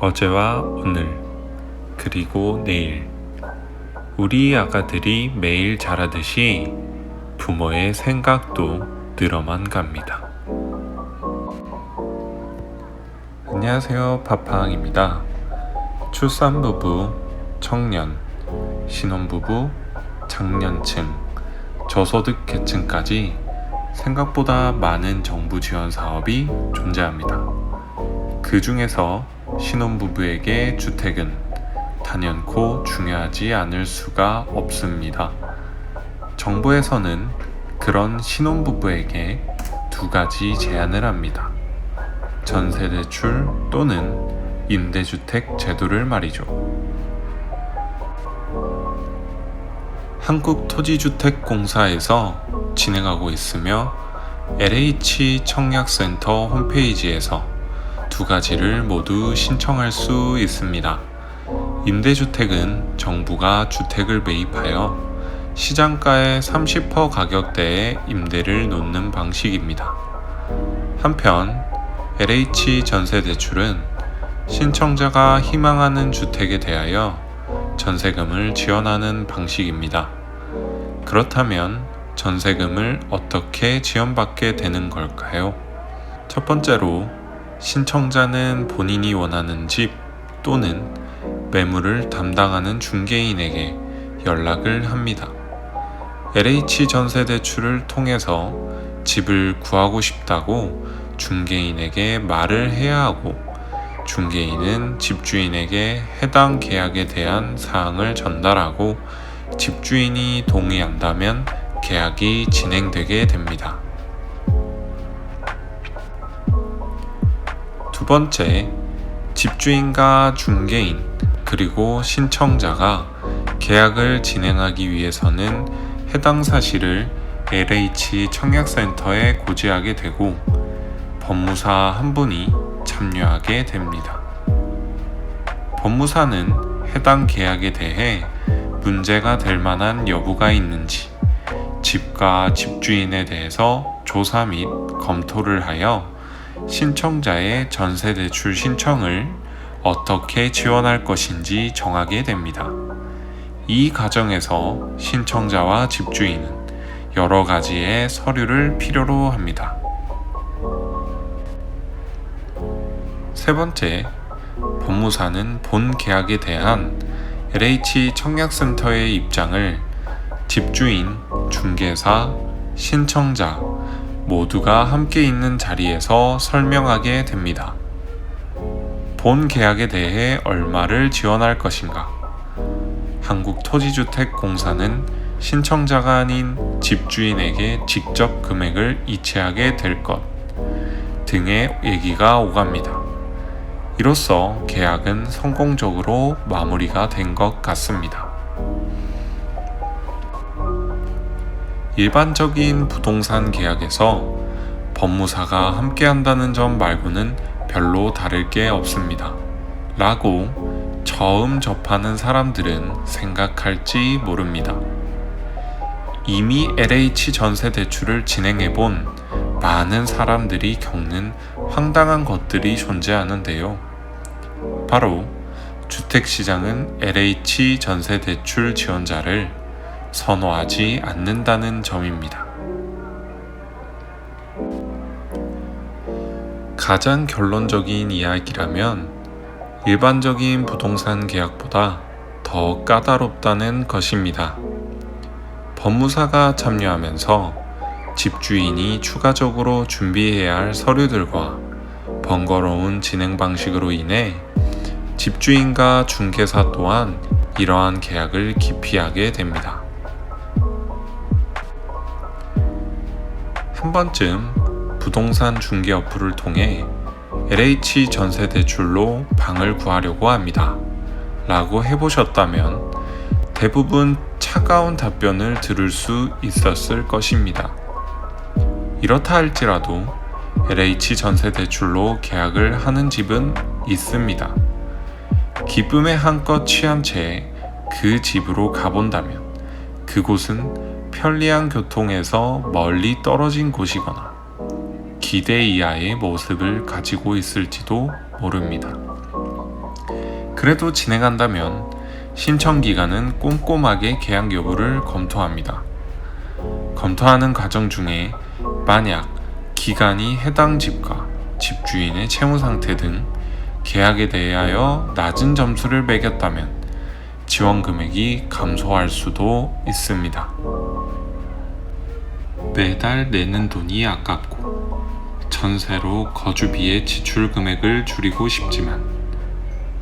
어제와 오늘, 그리고 내일. 우리 아가들이 매일 자라듯이 부모의 생각도 늘어만 갑니다. 안녕하세요. 파팡입니다. 출산부부, 청년, 신혼부부, 장년층, 저소득 계층까지 생각보다 많은 정부 지원 사업이 존재합니다. 그 중에서 신혼부부에게 주택은 단연코 중요하지 않을 수가 없습니다. 정부에서는 그런 신혼부부에게 두 가지 제안을 합니다. 전세대출 또는 임대주택 제도를 말이죠. 한국토지주택공사에서 진행하고 있으며 LH 청약센터 홈페이지에서 두 가지를 모두 신청할 수 있습니다. 임대주택은 정부가 주택을 매입하여 시장가의 30% 가격대에 임대를 놓는 방식입니다. 한편 LH 전세대출은 신청자가 희망하는 주택에 대하여 전세금을 지원하는 방식입니다. 그렇다면 전세금을 어떻게 지원받게 되는 걸까요? 첫 번째로 신청자는 본인이 원하는 집 또는 매물을 담당하는 중개인에게 연락을 합니다. LH 전세대출을 통해서 집을 구하고 싶다고 중개인에게 말을 해야 하고 중개인은 집주인에게 해당 계약에 대한 사항을 전달하고 집주인이 동의한다면 계약이 진행되게 됩니다. 두 번째, 집주인과 중개인 그리고 신청자가 계약을 진행하기 위해서는 해당 사실을 LH 청약센터에 고지하게 되고 법무사 한 분이 참여하게 됩니다. 법무사는 해당 계약에 대해 문제가 될 만한 여부가 있는지 집과 집주인에 대해서 조사 및 검토를 하여 신청자의 전세 대출 신청을 어떻게 지원할 것인지 정하게 됩니다. 이 과정에서 신청자와 집주인은 여러 가지의 서류를 필요로 합니다. 세 번째, 법무사는 본 계약에 대한 LH 청약센터의 입장을 집주인, 중개사, 신청자 모두가 함께 있는 자리에서 설명하게 됩니다. 본 계약에 대해 얼마를 지원할 것인가? 한국토지주택공사는 신청자가 아닌 집주인에게 직접 금액을 이체하게 될 것 등의 얘기가 오갑니다. 이로써 계약은 성공적으로 마무리가 된 것 같습니다. 일반적인 부동산 계약에서 법무사가 함께 한다는 점 말고는 별로 다를 게 없습니다. 라고 처음 접하는 사람들은 생각할지 모릅니다. 이미 LH 전세 대출을 진행해 본 많은 사람들이 겪는 황당한 것들이 존재하는데요. 바로 주택시장은 LH 전세 대출 지원자를 선호하지 않는다는 점입니다. 가장 결론적인 이야기라면 일반적인 부동산 계약보다 더 까다롭다는 것입니다. 법무사가 참여하면서 집주인이 추가적으로 준비해야 할 서류들과 번거로운 진행 방식으로 인해 집주인과 중개사 또한 이러한 계약을 기피하게 됩니다. 한 번쯤 부동산 중개 어플을 통해 LH 전세 대출로 방을 구하려고 합니다. 라고 해보셨다면 대부분 차가운 답변을 들을 수 있었을 것입니다. 이렇다 할지라도 LH 전세 대출로 계약을 하는 집은 있습니다. 기쁨에 한껏 취한 채 그 집으로 가본다면 그곳은 편리한 교통에서 멀리 떨어진 곳이거나 기대 이하의 모습을 가지고 있을지도 모릅니다. 그래도 진행한다면 신청 기간은 꼼꼼하게 계약 여부를 검토합니다. 검토하는 과정 중에 만약 기간이 해당 집과 집주인의 채무 상태 등 계약에 대하여 낮은 점수를 매겼다면 지원 금액이 감소할 수도 있습니다. 매달 내는 돈이 아깝고 전세로 거주비의 지출 금액을 줄이고 싶지만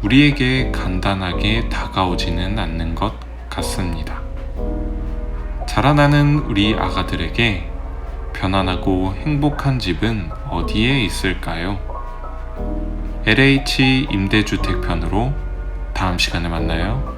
우리에게 간단하게 다가오지는 않는 것 같습니다. 자라나는 우리 아가들에게 편안하고 행복한 집은 어디에 있을까요? LH 임대주택 편으로 다음 시간에 만나요.